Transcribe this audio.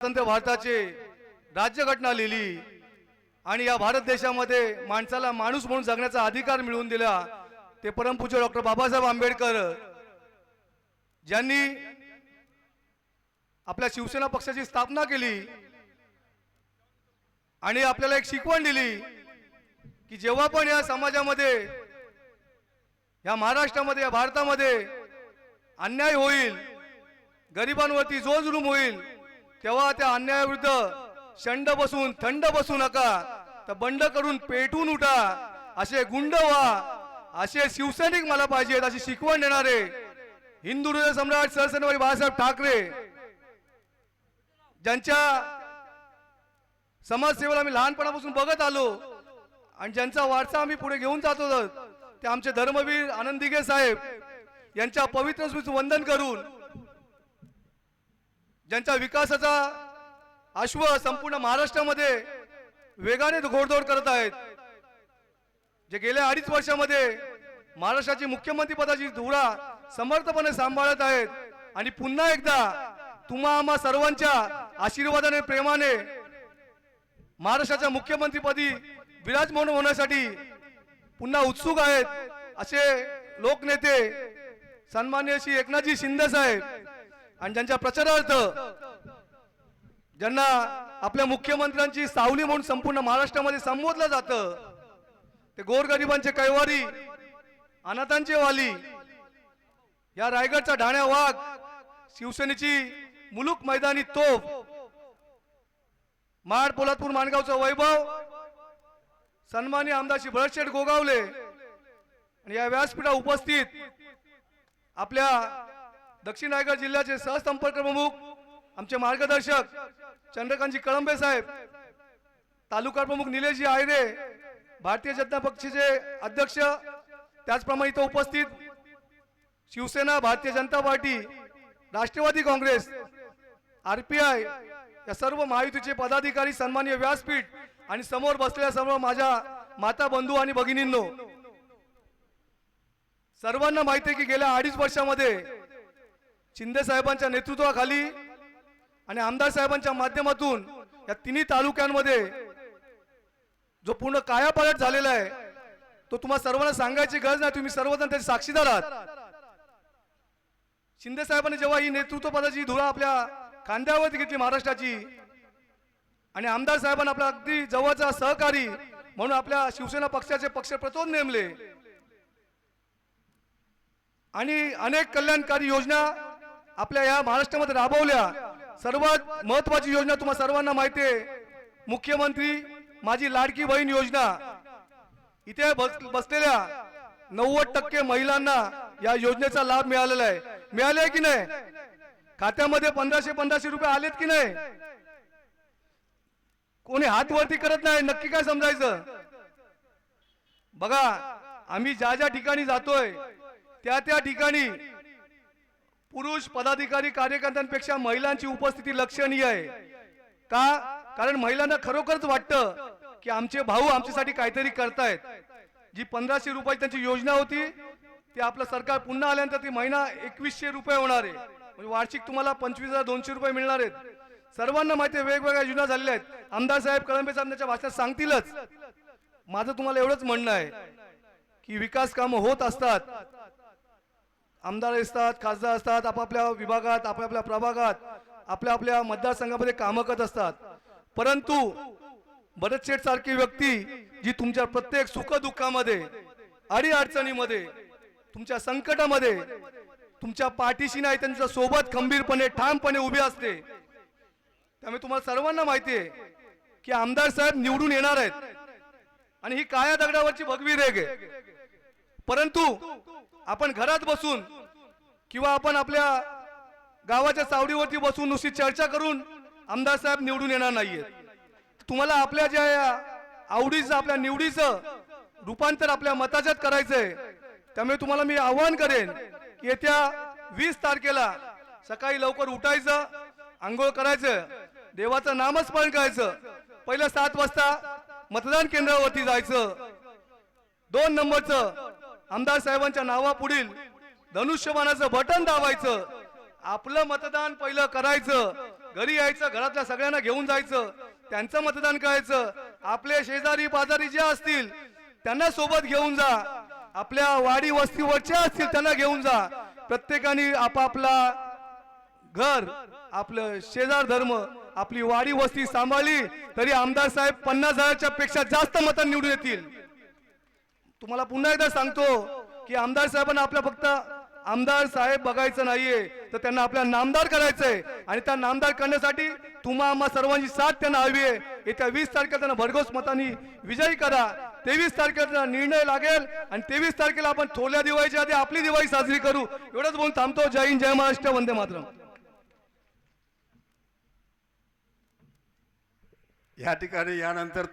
स्वतंत्र भारताचे राज्यघटना लिहिली. आणि या भारत देशामध्ये माणसाला माणूस म्हणून जगण्याचा अधिकार मिळवून दिला ते परमपूज्य डॉक्टर बाबासाहेब आंबेडकर ज्यांनी आपल्या शिवसेना पक्षाची स्थापना केली आणि आपल्याला एक शिकवण दिली की जेव्हा पण या समाजामध्ये या महाराष्ट्रामध्ये या भारतामध्ये अन्याय होईल गरिबांवरती जो जुलूम होईल तेव्हा त्या अन्यायाविरुद्ध शंड बसून थंड बसू नका. तर बंड करून पेटून उठा. असे गुंड व्हा. असे शिवसैनिक मला पाहिजेत अशी शिकवण देणारे हिंदू हृदय सम्राट सरसेनापती बाळासाहेब ठाकरे. ज्यांच्या समाजसेवेला आम्ही लहानपणापासून बघत आलो आणि ज्यांचा वारसा आम्ही पुढे घेऊन जात होतो ते आमचे धर्मवीर आनंदिगे साहेब यांच्या पवित्र स्मृती वंदन करून ज्यांच्या विकासाचा अश्व संपूर्ण महाराष्ट्रामध्ये वेगाने घोडदौड करत आहेत जे गेल्या अडीच वर्षामध्ये महाराष्ट्राची मुख्यमंत्री पदाची धुरा समर्थपणे सांभाळत आहेत आणि पुन्हा एकदा तुम्हा आम्हा सर्वांच्या आशीर्वादाने प्रेमाने महाराष्ट्राच्या मुख्यमंत्रीपदी विराजमान होण्यासाठी पुन्हा उत्सुक आहेत असे लोकनेते सन्मान्य श्री एकनाथजी शिंदे साहेब. आणि ज्यांच्या प्रचारार्थ ज्यांना आपल्या मुख्यमंत्र्यांची सावली म्हणून संपूर्ण महाराष्ट्रामध्ये संबोधलं जातं ते गोरगरिबांचे कैवारी अनाथांचे वाली या रायगडचा ढाण्या वाघ शिवसेनेची मुलूक मैदानी तोफ माड पोलादपूर माणगावचं वैभव सन्मानी आमदार श्री भरतशेठ गोगावले आणि या व्यासपीठा उपस्थित आपल्या दक्षिण रायगड जिल्ह्याचे सहसंपर्क प्रमुख आमचे मार्गदर्शक चंद्रकांतजी कळंबे साहेब तालुका प्रमुख निलेशजी आयरे भारतीय जनता पक्षाचे अध्यक्ष त्याचप्रमाणे इथं उपस्थित Shivsena Bharatiya Janata party Rashtrawadi Congress R P I या सर्व महायुतीचे पदाधिकारी सन्मान्य व्यासपीठ आणि समोर बसलेल्या सर्व माझ्या माता बंधू आणि भगिनींनो सर्वांना माहिती आहे की गेल्या अडीच वर्षामध्ये शिंदे साहेबांच्या नेतृत्वाखाली आणि आमदार साहेबांच्या माध्यमातून या तिन्ही तालुक्यांमध्ये जो पूर्ण कायापालट झालेला आहे तो तुम्हाला सर्वांना सांगायची गरज नाही तुम्ही सर्वजण त्याचे साक्षीदार आहात. शिंदे साहेबांनी जेव्हा ही नेतृत्व पदाची धुरा आपल्या खांद्यावरती घेतली महाराष्ट्राची आणि आमदार साहेबांना आपला अगदी जवळचा सहकारी म्हणून आपल्या शिवसेना पक्षाचे पक्ष प्रतोद नेमले आणि अनेक कल्याणकारी योजना आपल्या या महाराष्ट्रामध्ये राबवल्या सर्वात महत्वाची योजना तुम्हाला सर्वांना माहिती आहे. मुख्यमंत्री माझी लाडकी बहीण योजना. इथे बस बसलेल्या नव्वद टक्के महिलांना या योजनेचा लाभ मिळालेला आहे. मिळाले की नाही? खात्यामध्ये पंधराशे पंधराशे रुपये आलेत की नाही? कोणी हात वरती करत नाही? नक्की काय समजायचं? बघा आम्ही ज्या ज्या ठिकाणी जातोय त्या त्या ठिकाणी पुरुष पदाधिकारी कार्यकर्त्यांपेक्षा महिलांची उपस्थिती लक्षणीय आहे. का? कारण महिलांना खरोखरच वाटतं की आमचे भाऊ आमच्यासाठी काहीतरी करतायत. जी पंधराशे रुपयाची त्यांची योजना होती ती आपलं सरकार पुन्हा आल्यानंतर ती महिना एकवीसशे रुपये होणार आहे. म्हणजे वार्षिक तुम्हाला पंचवीस हजार दोनशे रुपये मिळणार आहेत. सर्वांना माहिती आहे वेगवेगळ्या योजना झालेल्या आहेत. आमदार साहेब कळंबे साहेब त्यांच्या भाषणात सांगतीलच. माझं तुम्हाला एवढंच म्हणणं आहे की विकास कामं होत असतात आमदार असतात खासदार असतात आपापल्या विभागात आपापल्या प्रभागात आपल्या आपल्या मतदारसंघामध्ये कामं करत असतात. परंतु भरतशेठ सारखी व्यक्ती जी तुमच्या प्रत्येक सुखदुःखामध्ये अडीअडचणीमध्ये तुमच्या संकटामध्ये तुमच्या पाठीशी नाही त्यांच्यासोबत खंबीरपणे ठामपणे उभी असते. त्यामुळे तुम्हाला सर्वांना माहिती आहे की आमदार साहेब निवडून येणार आहेत. आणि ही काया दगडावरची भगवी रेग आहे. परंतु आपण घरात बसून किंवा आपण आपल्या गावाच्या सावडीवरती बसून नुसती चर्चा करून आमदार साहेब निवडून येणार नाहीये तुम्हाला आपल्या ज्या या आवडीचं आपल्या निवडीचं रूपांतर आपल्या मताच्यात करायचंय त्यामुळे तुम्हाला मी आवाहन करेन की येत्या वीस तारखेला सकाळी लवकर उठायचं आंघोळ करायचं देवाचं नामस्मरण करायचं पहिल्या सात वाजता मतदान केंद्रावरती जायचं दोन नंबरचं आमदार साहेबांच्या नावापुढील धनुष्यबाणाचं बटन दाबायचं आपलं मतदान पहिलं करायचं घरी यायचं घरातल्या सगळ्यांना घेऊन जायचं त्यांचं मतदान करायचं आपले शेजारी पाजारी जे असतील त्यांना सोबत घेऊन जा. आपल्या वाडी वस्तीवरचे असतील त्यांना घेऊन जा. प्रत्येकाने आपापला घर आपलं शेजार धर्म आपली वाडी वस्ती सांभाळली तरी आमदार साहेब पन्नास हजारच्या पेक्षा जास्त मतं निवडून येतील. तुम्हाला पुन्हा एकदा सांगतो की आमदार साहेबांना आपल्या फक्त आमदार साहेब बघायचं नाहीये. तर त्यांना आपल्या नामदार करायचंय. आणि त्या नामदार करण्यासाठी तुम्हा आम्हा सर्वांची साथ त्यांना हवी आहे. येत्या वीस तारखेला त्यांना भरघोस मतांनी विजयी करा. तेवीस तारखेला त्यांना निर्णय लागेल. आणि तेवीस तारखेला आपण थोल्या दिवाळीच्या आधी आपली दिवाळी साजरी करू. एवढंच बोलून थांबतो. जय हिंद जय महाराष्ट्र. वंदे मातरम. या ठिकाणी यानंतर